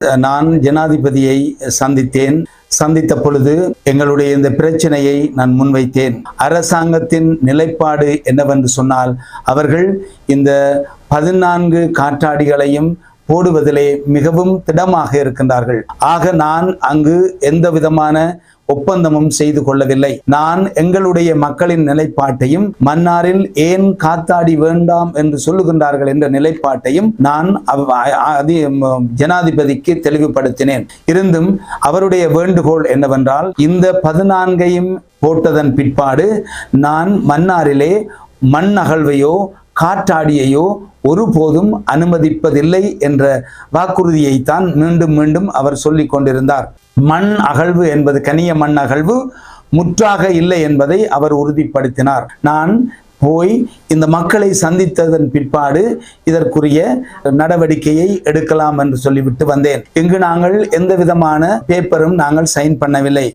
நான் ஜனாதிபதியை சந்தித்தேன். சந்தித்த பொழுது எங்களுடைய இந்த பிரச்சனையை நான் முன்வைத்தேன். அரசாங்கத்தின் நிலைப்பாடு என்னவென்று சொன்னால் அவர்கள் இந்த பதினான்கு காற்றாடிகளையும் போடுவதிலே மிகவும் திடமாக இருக்கின்றார்கள். ஆக நான் அங்கு எந்த விதமான ஒப்பந்தமும் செய்து கொள்ளவில்லை. நான் எங்களுடைய மக்களின் நிலைப்பாட்டையும் மன்னாரில் ஏன் காத்தாடி வேண்டாம் என்று சொல்லுகின்றார்கள் என்ற நிலைப்பாட்டையும் நான் ஜனாதிபதிக்கு தெளிவுபடுத்தினேன். இருந்தும் அவருடைய வேண்டுகோள் என்னவென்றால் இந்த பதினான்கையும் போட்டதன் பிற்பாடு நான் மன்னாரிலே மண் அகழ்வையோ காற்றாடியையோ ஒருபோதும் அனுமதிப்பதில்லை என்ற வாக்குறுதியைத்தான் மீண்டும் மீண்டும் அவர் சொல்லிக் கொண்டிருந்தார். மண் அகழ்வு என்பது கனிய மண் அகழ்வு முற்றாக இல்லை என்பதை அவர் உறுதிப்படுத்தினார். நான் போய் இந்த மக்களை சந்தித்ததன் பிற்பாடு இதற்குரிய நடவடிக்கையை எடுக்கலாம் என்று சொல்லிவிட்டு வந்தேன். இங்கு நாங்கள் எந்த விதமான பேப்பரும் நாங்கள் சைன் பண்ணவில்லை.